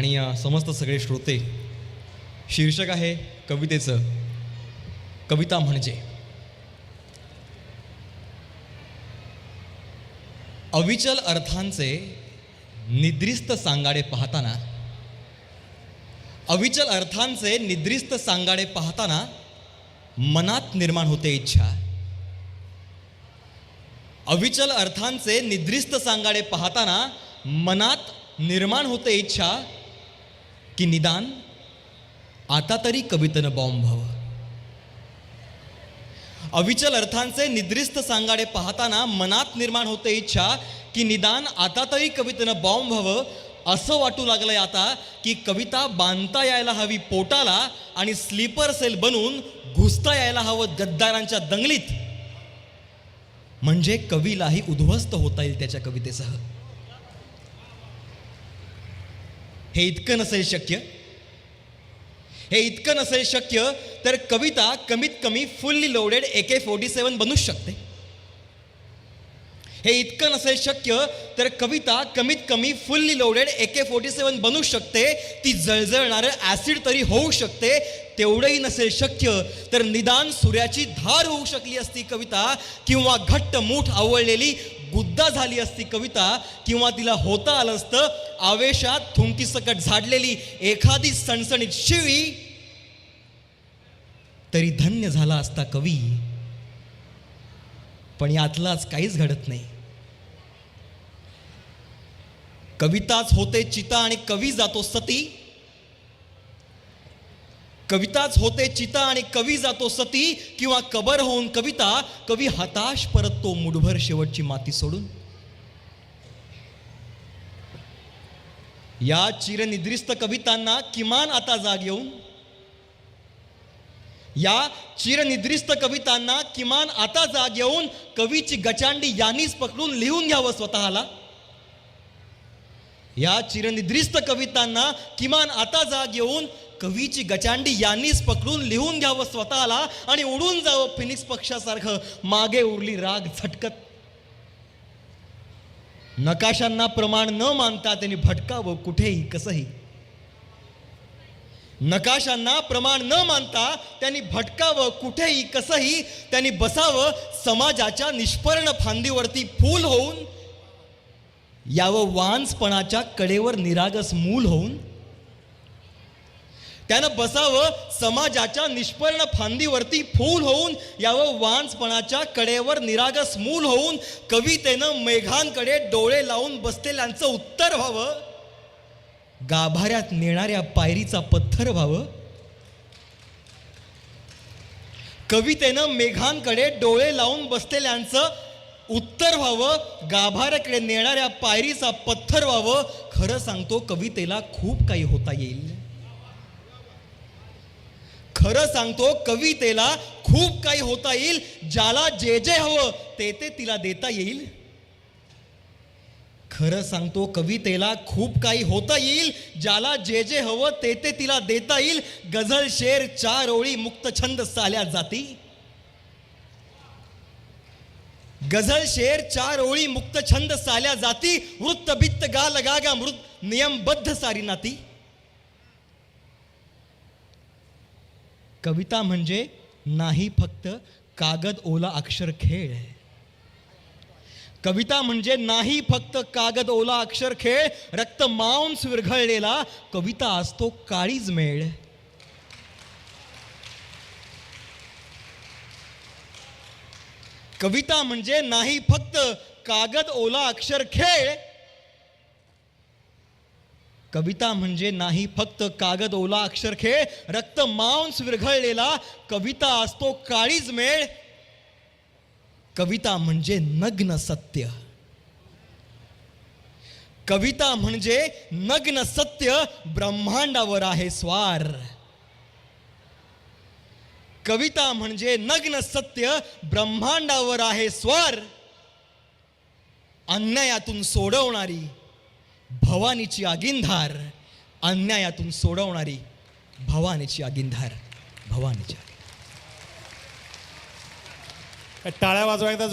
आणि समस्त सगळे श्रोते शीर्षक आहे कवितेचं कविता म्हणजे. अविचल अर्थांचे निद्रिस्त सांगाडे पाहताना अविचल अर्थांचे निद्रिस्त सांगाडे पाहताना मनात निर्माण होते इच्छा. अविचल अर्थांचे निद्रिस्त सांगाडे पाहताना मनात निर्माण होते इच्छा की निदान आता तरी कवितेनं बॉम्ब व्हावं. अविचल अर्थांचे निद्रिस्त सांगाडे पाहताना मनात निर्माण होते इच्छा की निदान आता तरी कवितेनं बॉम्ब व्हावं असं वाटू लागलंय आता की कविता बांधता यायला हवी पोटाला आणि स्लीपर सेल बनून घुसता यायला हवं गद्दारांच्या दंगलीत. म्हणजे कवीलाही उद्ध्वस्त होता येईल त्याच्या कवितेसह. हे इतकं नसेल शक्य. हे इतकं नसेल शक्य तर कविता कमीत कमी fully loaded A K forty seven बनूच शकते. हे इतकं नसेल शक्य तर कविता कमीत कमी fully loaded A K forty seven बनू शकते. ती जळजळणारं ॲसिड तरी होऊ शकते. तेवढंही नसेल शक्य तर निदान सूर्याची धार होऊ शकली असती कविता किंवा घट्ट मूठ आवळलेली गुद्दा झाली असती कविता किंवा तिला होता आलं असतं आवेशात थुंकीसकट झाडलेली एखादी सणसणीत शिवी तरी धन्य झाला असता कवी. पण यातलाच काहीच घडत नाही. कविताच होते चिता आणि कवी जातो सती. कविताच होते चिता आणि कवी जातो सती किंवा कबर होऊन कविता कवी हताश परततो मुठभर शेवटची माती सोडून. या चिरनिद्रिस्त कवितांना किमान आता जाग येऊन या चिरनिद्रिस्त कवितांना किमान आता जाग येऊन कवीची गचांडी यांनीच पकडून लिहून घ्यावं स्वतःला. या चिरनिद्रिस्त कवितांना किमान आता जाग येऊन कवीची गचांडी यांनीच पकडून लिहून घ्यावं स्वतःला आणि उडून जावं फिनिक्स पक्षासारखं. मागे उरली राग झटकत. नकाशांना प्रमाण न मानता त्यांनी भटकावं कुठेही कसंही. नकाशांना प्रमाण न मानता त्यांनी भटकावं कुठेही कसंही त्यांनी बसावं समाजाच्या निष्पर्ण फांदीवरती फूल होऊन यावं वांसपणाच्या कडेवर निरागस मूल होऊन त्यानं बसावं समाजाच्या निष्पर्ण फांदीवरती फूल होऊन यावं वांसपणाच्या कडेवर निरागस मूल होऊन कवितेनं मेघांकडे डोळे लावून बसलेल्यांचं उत्तर व्हावं. गाभाऱ्यात नेणाऱ्या पायरीचा पत्थर व्हावं? कवितेनं मेघांकडे डोळे लावून बसलेल्यांचं उत्तर व्हावं गाभाऱ्याकडे नेणाऱ्या पायरीचा पत्थर व्हावं खरं सांगतो कवितेला खूप काही होता येईल. खरं सांगतो कवितेला खूप काही होता येईल ज्याला जे जे हवं ते ते तिला देता येईल. खरं सांगतो कवितेला खूप काही होता येईल ज्याला जे जे हवं ते ते तिला देता येईल. गझल शेर चार ओळी मुक्त छंद साल्या जाती. गझल शेर चार ओळी मुक्त छंद साल्या जाती. वृत्त भित्त गा लगा गा मृत नियमबद्ध सारी नाती. कविता म्हणजे नाही फक्त कागद ओला अक्षर खेळ. कविता म्हणजे नाही फक्त कागद ओला अक्षर खेळ रक्त मांस विरघळलेला कविता असतो काळीज मेळ. कविता म्हणजे नाही फक्त कागद ओला अक्षर खेळ कविता म्हणजे नाही फक्त कागद ओला अक्षर खेळ रक्त मांस विरघळलेला कविता असतो काळीज मेळ. कविता म्हणजे नग्न सत्य. कविता म्हणजे नग्न सत्य ब्रह्मांडावर आहे स्वार. कविता म्हणजे नग्न सत्य ब्रह्मांडावर आहे स्वार. अन्यायातून सोडवणारी भवानीची आगिंधार. अन्यायातून सोडवणारी भवानीची आगिंधार. भवानीची टाळ्या वाजवायचा